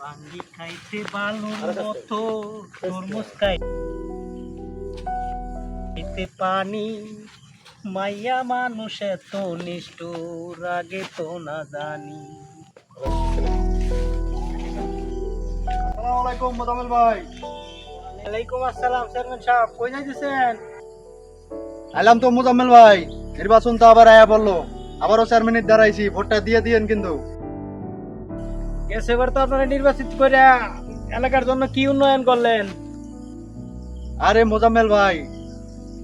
বাঙ্গি খাইতে বালুর মতো তরমুজ খাইতে পানি। মাইয়া মানুষ এত নিষ্ঠুর আগে তো না জানি। আসসালামু আলাইকুম মোজাম্মেল ভাই। ওয়ালাইকুম আসসালাম চেয়ারম্যান সাহেব কই যাইতেছেন? আইলাম তো মোজাম্মেল ভাই নির্বাচন তো আবার আয়া বলল আবারও চার মিনিট দাঁড়াইছি ভোটটা দিয়ে দিয়েন কিন্তু। গেছে এবার তো আপনারা নির্বাচিত করে এলাকার জন্য কি উন্নয়ন করলেন? আরে মোজাম্মেল ভাই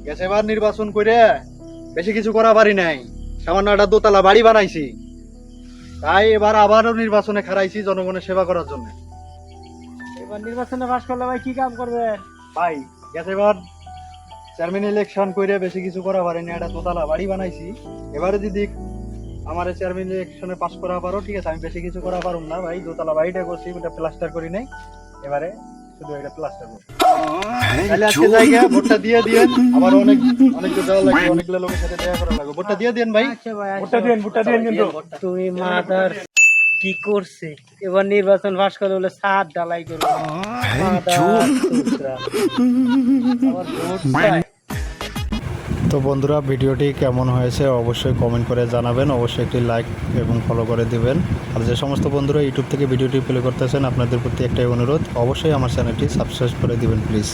গেছে এবার নির্বাচন করে বেশি কিছু করা পারি নাই। সামান্য একটা দোতলা বাড়ি বানাইছি। তাই এবার আবারও নির্বাচনে খারাইছি জনগণের সেবা করার জন্য। এবার নির্বাচনে পাশ করলে ভাই কি কাম করবেন? ভাই গেছে এবার চেয়ারম্যান ইলেকশন করে বেশি কিছু করা পারিনি একটা দোতলা বাড়ি বানাইছি। এবারে যদি আমার চেয়ারম্যান ইলেকশনে পাস করা পারো ঠিক আছে আমি বেশি কিছু করা পারুম না ভাই দোতলা বাড়িটা করছি ওটা প্লাস্টার করি নাই। এবারে শুধু এটা প্লাস্টার করছি তাহলে আজকে জায়গা ভোটটা দিয়ে দিয়েন। আবার অনেক অনেক যাওয়া লাগবে অনেকগুলো লোকের সাথে দেখা করা লাগবে। ভোটটা দিয়ে দিয়েন ভাই। আচ্ছা ভাই ভোটটা দিয়েন ভোটটা দিয়েন কিন্তু। তুমি মাদার কি করছে? এবার নির্বাচন পাশ করে বলে সাত ডালাই করবে। তো বন্ধুরা, ভিডিওটি কেমন হয়েছে অবশ্যই কমেন্ট করে জানাবেন। অবশ্যই একটি লাইক এবং ফলো করে দিবেন। আর যে সমস্ত বন্ধুরা ইউটিউব থেকে ভিডিওটি প্লে করতেছেন, আপনাদের প্রতি একটাই অনুরোধ, অবশ্যই আমার চ্যানেলটি সাবস্ক্রাইব করে দিবেন প্লিজ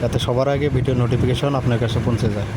যাতে সবার আগে ভিডিও নোটিফিকেশন আপনার কাছে পৌঁছে যায়।